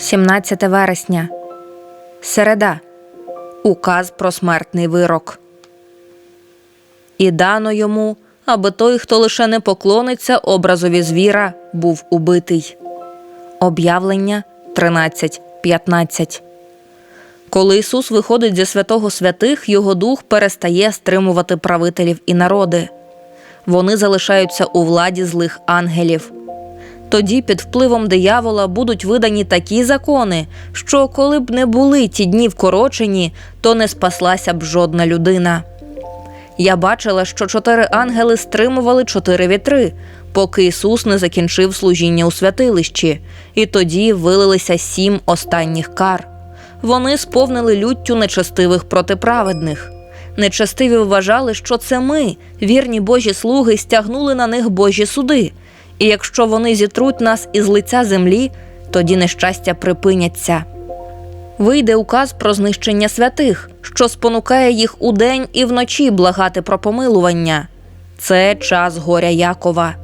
17 вересня. Середа. Указ про смертний вирок. І дано йому, аби той, хто лише не поклониться образові звіра, був убитий. Об'явлення 13.15. Коли Ісус виходить зі святого святих, його дух перестає стримувати правителів і народи. Вони залишаються у владі злих ангелів. Тоді під впливом диявола будуть видані такі закони, що коли б не були ті дні вкорочені, то не спаслася б жодна людина. Я бачила, що чотири ангели стримували чотири вітри, поки Ісус не закінчив служіння у святилищі, і тоді вилилися сім останніх кар. Вони сповнили люттю нечестивих проти праведних. Нечестиві вважали, що це ми, вірні Божі слуги, стягнули на них Божі суди. І якщо вони зітруть нас із лиця землі, тоді нещастя припиняться. Вийде указ про знищення святих, що спонукає їх удень і вночі благати про помилування. Це час горя Якова.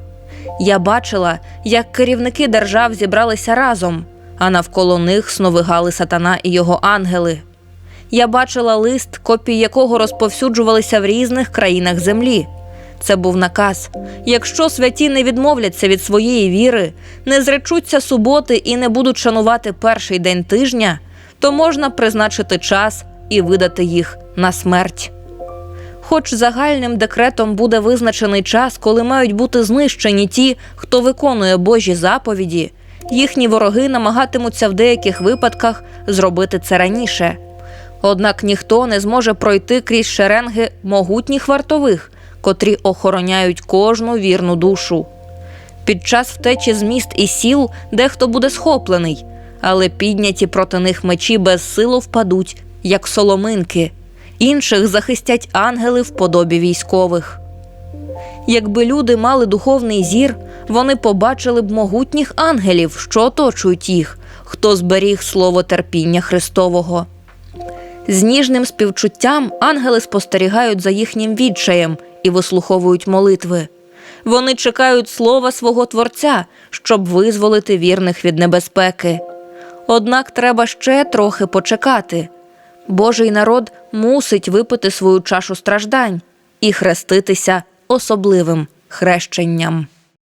Я бачила, як керівники держав зібралися разом, а навколо них сновигали сатана і його ангели. Я бачила лист, копії якого розповсюджувалися в різних країнах землі. Це був наказ. Якщо святі не відмовляться від своєї віри, не зречуться суботи і не будуть шанувати перший день тижня, то можна призначити час і видати їх на смерть. Хоч загальним декретом буде визначений час, коли мають бути знищені ті, хто виконує Божі заповіді, їхні вороги намагатимуться в деяких випадках зробити це раніше. Однак ніхто не зможе пройти крізь шеренги могутніх вартових, котрі охороняють кожну вірну душу. Під час втечі з міст і сіл дехто буде схоплений, але підняті проти них мечі без силу впадуть, як соломинки, інших захистять ангели в подобі військових. Якби люди мали духовний зір, вони побачили б могутніх ангелів, що оточують їх, хто зберіг слово терпіння Христового. З ніжним співчуттям ангели спостерігають за їхнім відчаєм і вислуховують молитви. Вони чекають слова свого Творця, щоб визволити вірних від небезпеки. Однак треба ще трохи почекати. Божий народ мусить випити свою чашу страждань і хреститися особливим хрещенням.